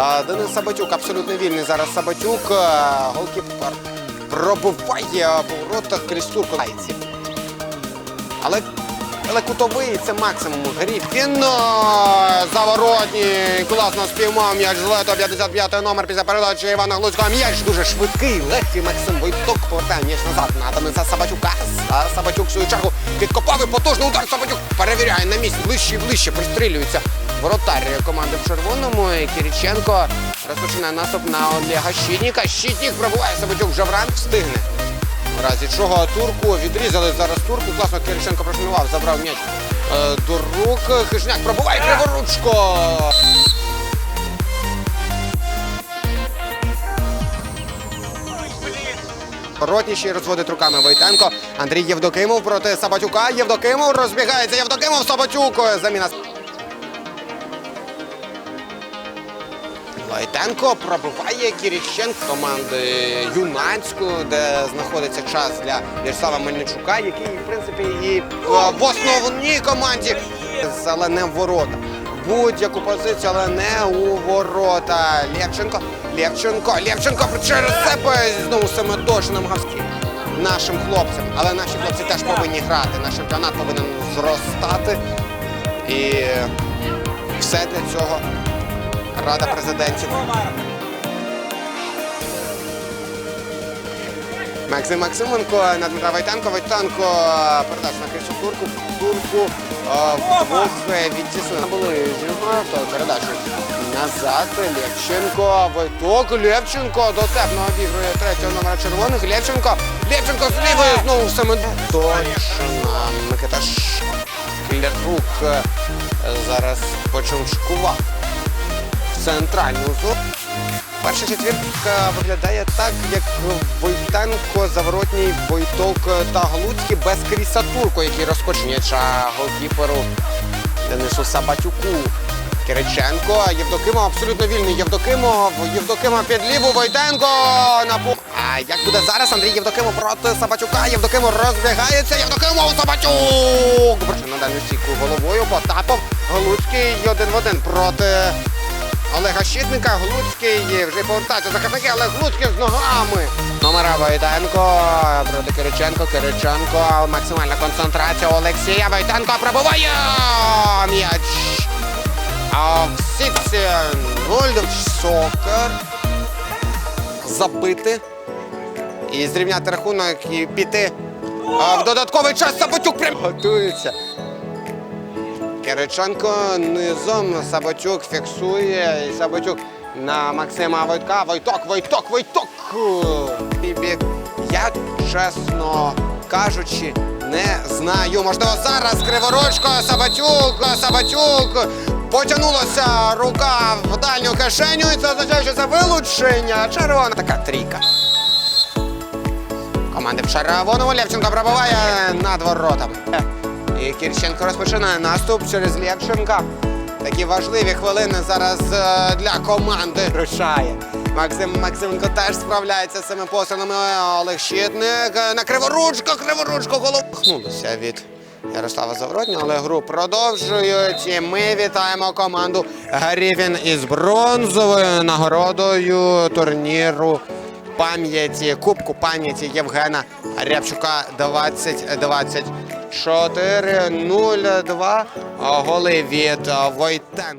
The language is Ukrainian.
Денис Сабатюк абсолютно вільний. Зараз Сабатюк. Голкіпер пробиває воротах крізь Але, але кутовий це максимум. Гріфін е, заворотній. Класно спіймав м'яч з лето 55 номер після передачі Івана Глуцького. М'яч дуже швидкий, легкий Максим Войток повертає м'яч назад на Дениса Сабатюка. А Сабатюк свою чергу підкопав і потужний удар. Сабатюк перевіряє на місці. Ближче і ближче пристрілюється. Воротар команди в червоному. Кіріченко розпочинає наступ на Олега Щитніка. Щитнік пробуває Сабатюк ранг встигне. В разі чого турку відрізали зараз турку. Класно Кириченко прошмував, забрав м'яч е, до рук. Хижняк пробуває криворучко. Ротніший розводить руками Войтенко. Андрій Євдокимов проти Сабатюка. Євдокимов розбігається. Євдокимов Сабатюк. Заміна. Войтенко пробиває Кіріченко команди Юнацьку, де знаходиться час для Ярослава Мельничука, який, в принципі, і е, в основній команді, але не в ворота. Будь-яку позицію, але не у ворота. Лєвченко, Лєвченко, Лєвченко через себе знову саме самоточним гавським нашим хлопцям. Але наші хлопці теж повинні грати. Наш чемпіонат повинен зростати. І все для цього Рада президентів. Максим Максименко Дмитра Войтенко. Войтенко передача на Кришу Турку. Турку е, вдвох відтіснили ближнього. То передача назад. Лєвченко. Войток. Лєвченко дотепно обігрує третього номера червоних. Лєвченко. Лєвченко з лівої знову саме точно. Микита Шклярук е, зараз почуншкував центральну зону. Перша четвірка виглядає так, як Войтенко, Заворотній, Войток та Глуцький без Кріса Турко, який розкочує м'яча голкіперу Денису Сабатюку. Кириченко, Євдокимов абсолютно вільний. Євдокимов, Євдокимов під ліву, Войтенко на пу... А як буде зараз Андрій Євдокимов проти Сабатюка? Євдокимов розбігається, Євдокимов, Сабатюк! На дальню стійку головою Потапов, Глуцький один в один проти Олега Щитника, Глуцький вже повертаються захисники, але Глуцький з ногами. Номера Войтенко проти Кириченко, Кириченко, максимальна концентрація Олексія Войтенко пробиває м'яч. А сітці Вольдов Сокер забити і зрівняти рахунок і піти в додатковий час Саботюк прям готується. Кириченко низом Саботюк фіксує. І Саботюк на Максима Войтка. Войток, Войток, Войток. І бік. Я, чесно кажучи, не знаю. Можливо, зараз Криворучко, Сабатюк, Сабатюк. Потягнулася рука в дальню кишеню, і це означає, що це вилучення. Червона така трійка. Команди в червоному Левченко пробиває над воротами. І Кірченко розпочинає наступ через Лєвченка. Такі важливі хвилини зараз е, для команди рушає. Максим Максименко теж справляється з цими пострілами. Олег Щитник е, на криворучко, криворучко голову. Від Ярослава Завротня, але гру продовжують. І ми вітаємо команду Гарівін із бронзовою нагородою турніру пам'яті, Кубку пам'яті Євгена Рябчука 2024-02. Голи від Войтенка.